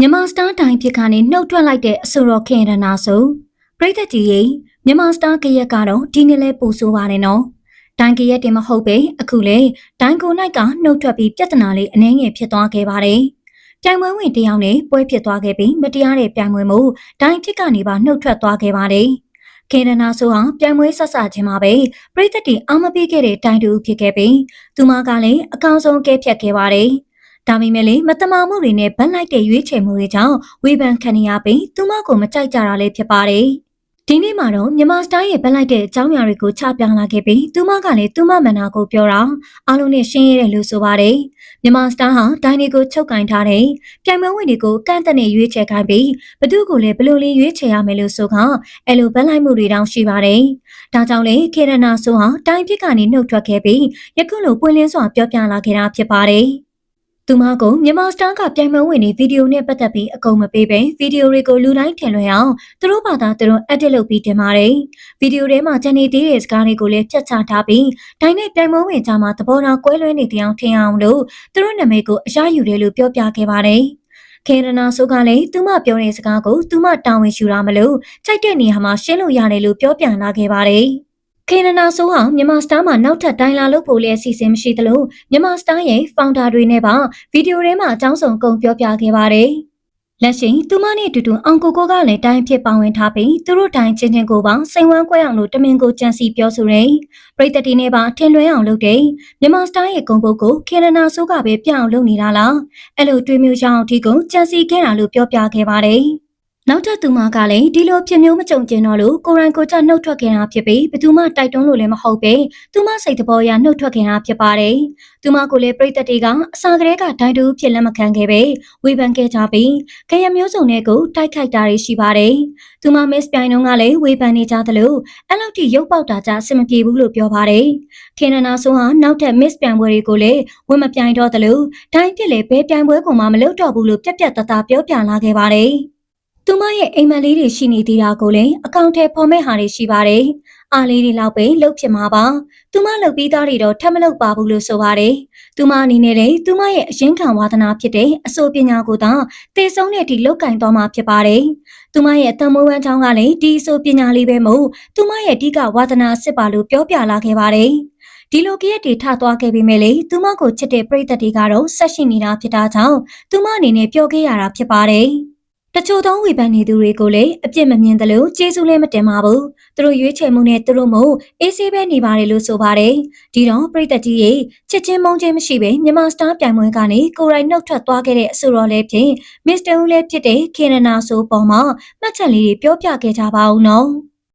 မြန်မာစတားတိုင်းဖြစ်ကနေနှုတ်ထွက်လိုက်တဲ့အဆိုတော်ခင်ရနာဆိုပရိသတ်ကြီးရေမြန်မာစတားကရက်ကတော့ဒီနေ့လဲပို့ဆိုပါတယ်နော်တိုင်းကရက်တင်မဟုတ်ပဲအခုလေတိုင်းကိုနိုင်ကနှုတ်ထွက်ပြီးပြဿနာလေးအနှဲငယ်ဖြစ်သွားခဲ့ပါတယ်ပြိုင်ပွဲဝင်တယောက်နဲ့ပွဲဖြစ်သွားခဲ့ပြီးမတရားတဲ့ပြိုင်ပွဲမှုတိုင်းဖြစ်ကနေပါနှုတ်ထွက်သွားခဲ့ပါတယ်ခေရနာဆိုဟာပြိုင်ပွဲဆက်ဆချင်းမှာပဲပရိသတ်တီအာမပေးခဲ့တဲ့တိုင်တူဖြစ်ခဲ့ပြီးသူမကလည်းအကောင်ဆုံးကဲဖြတ်ခဲ့ပါတယ် ဒါပေမဲ့လည်းမတမာမှုတွေနဲ့ဗတ်လိုက်တဲ့ရွေးချယ်မှုတွေကြောင့်ဝေဖန်ခံရပြီးသူမကိုမကြိုက်ကြတာလည်းဖြစ်ပါတယ်ဒီနေ့မှာတော့မြန်မာစတိုင်းရဲ့ဗတ်လိုက်တဲ့အကြောင်းအရာတွေကိုချပြလာခဲ့ပြီးသူမကလည်းသူမမန်နာကိုပြောတာအားလုံးနဲ့ရှင်းရတယ်လို့ဆိုပါတယ်မြန်မာစတိုင်းဟာဒိုင်းတွေကိုချုပ်ကင်ထားတဲ့ပြိုင်ပွဲဝင်တွေကိုကန့်တက်နေရွေးချယ်ခိုင်းပြီးဘသူကိုလည်းဘလို့လေးရွေးချယ်ရမယ်လို့ဆိုကအဲ့လိုဗတ်လိုက်မှုတွေတောင်ရှိပါတယ်ဒါကြောင့်လေခေရနာဆိုဟာတိုင်းဖြစ်ကနေနှုတ်ထွက်ခဲ့ပြီးယခုလိုပွင့်လင်းစွာပြောပြလာခဲ့တာဖြစ်ပါတယ် သူမကမြန်မာစတားကပြိုင်ပွဲဝင်နေဗီဒီယိုနဲ့ပတ်သက်ပြီးအကုန်မပေးပဲဗီဒီယိုတွေကိုလူတိုင်းထင်လွယ်အောင်သူတို့ဘာသာသူတို့ edit လုပ်ပြီးတင်ပါတယ်။ဗီဒီယိုထဲမှာကျန်နေသေးတဲ့စကားတွေကိုလည်းဖြတ်ချထားပြီးဒိုင်းနဲ့ပြိုင်ပွဲဝင်ကြမှာသဘောထားကွဲလွဲနေတဲ့အကြောင်းထင်အောင်လို့သူတို့နာမည်ကိုအရယူတယ်လို့ပြောပြခဲ့ပါတယ်။ခေရနာဆိုကလည်းသူမပြောတဲ့စကားကိုသူမတာဝန်ယူရမလို့ကြိုက်တဲ့နေရာမှာရှင်းလို့ရတယ်လို့ပြောပြလာခဲ့ပါတယ်။ ခေနနာဆိုးဟာမြန်မာစတားမှာနောက်ထပ်တိုင်းလာလုပ်ဖို့လည်းအစီအစဉ်မရှိသလိုမြန်မာစတားရဲ့ဖောင်ဒါတွေနဲ့ပါဗီဒီယိုထဲမှာအကြောင်းစုံကုန်ပြောပြခဲ့ပါတယ်။လက်ရှိသူမနဲ့အတူတူအောင်ကိုကိုကလည်းတိုင်းဖြစ်ပါဝင်ထားပြီးသူတို့တိုင်းချင်းချင်းကိုပါစိန်ဝမ်းကွဲအောင်လို့တမင်ကိုကြံစီပြောဆိုရယ်ပရိသတ်တီနဲ့ပါထင်လွဲအောင်လုပ်တယ်မြန်မာစတားရဲ့ဂုံပုတ်ကိုခေနနာဆိုးကပဲပြအောင်လုပ်နေတာလားအဲ့လိုတွေးမျိုးကြောင့်အထီကိုကြံစီခဲ့တာလို့ပြောပြခဲ့ပါတယ်။ နောက်ထပ်သူမကလည်းဒီလိုဖြစ်မျိုးမကြုံကျင်တော့လို့ကိုရိုင်းကိုချနှုတ်ထွက်ခဲ့တာဖြစ်ပြီးဘသူမှတိုက်တွန်းလို့လည်းမဟုတ်ပဲသူမစိတ်တဘောရနှုတ်ထွက်ခဲ့တာဖြစ်ပါတယ်။သူမကိုလည်းပြိတ္တတီကအစာကလေးကဒိုင်တူဖြစ်လက်မခံခဲ့ပဲဝေဖန်ခဲ့ကြပြီးခရမျိုးစုံနဲ့ကိုတိုက်ခိုက်တာတွေရှိပါတယ်။သူမမစ်ပြိုင်နှုံးကလည်းဝေဖန်နေကြသလိုအဲ့လောက်ထိရုပ်ပေါက်တာကြအဆင်မပြေဘူးလို့ပြောပါတယ်။ခေနနာဆိုဟာနောက်ထပ်မစ်ပြိုင်ပွဲတွေကိုလည်းဝင်မပြိုင်တော့သလိုဒိုင်ဖြစ်လေဘဲပြိုင်ပွဲကိုမှမလုပ်တော့ဘူးလို့ပြက်ပြက်တသားပြောပြလာခဲ့ပါတယ်။ သူမရဲ့အိမ်မက်လေးတွေရှိနေသေးတာကိုလည်းအကောင့်ထဲဖော်မဲ့ဟာတွေရှိပါတယ်။အားလေးတွေလောက်ပဲလှုပ်ဖြစ်မှာပါ။သူမလှုပ်ပြီးသားတွေတော့ထပ်မလှုပ်ပါဘူးလို့ဆိုပါတယ်။သူမအနေနဲ့လည်းသူမရဲ့အရင်ခံဝါသနာဖြစ်တဲ့အဆိုပညာကိုသာတည်ဆုံးတဲ့အထိလောက်ကင်သွားမှာဖြစ်ပါတယ်။သူမရဲ့တန်မိုးဝမ်းချောင်းကလည်းဒီအဆိုပညာလေးပဲမို့သူမရဲ့အဓိကဝါသနာစစ်ပါလို့ပြောပြလာခဲ့ပါတယ်။ဒီလိုကရက်တွေထသွားခဲ့ပေမဲ့လေသူမကိုချစ်တဲ့ပရိသတ်တွေကတော့ဆက်ရှိနေတာဖြစ်တာကြောင့်သူမအနေနဲ့ပြောခဲ့ရတာဖြစ်ပါတယ်။ တချို့သောဝေဖန်နေသူတွေကိုလည်းအပြစ်မမြင်သလိုကျေးဇူးလည်းမတင်ပါဘူးသူတို့ရွေးချယ်မှုနဲ့သူတို့မို့အေးဆေးပဲနေပါတယ်လို့ဆိုပါတယ်ဒီတော့ပရိသတ်ကြီးရဲ့ချစ်ချင်းမုန်းချင်းမရှိပဲမြန်မာစတားပြိုင်ပွဲကနေကိုရိုင်းနှုတ်ထွက်သွားခဲ့တဲ့အဆိုတော်လည်းဖြင့်မစ္စတာဦးလည်းဖြစ်တဲ့ခေရနာဆိုပေါ်မှာမှတ်ချက်လေးတွေပြောပြခဲ့ကြပါဦးနော်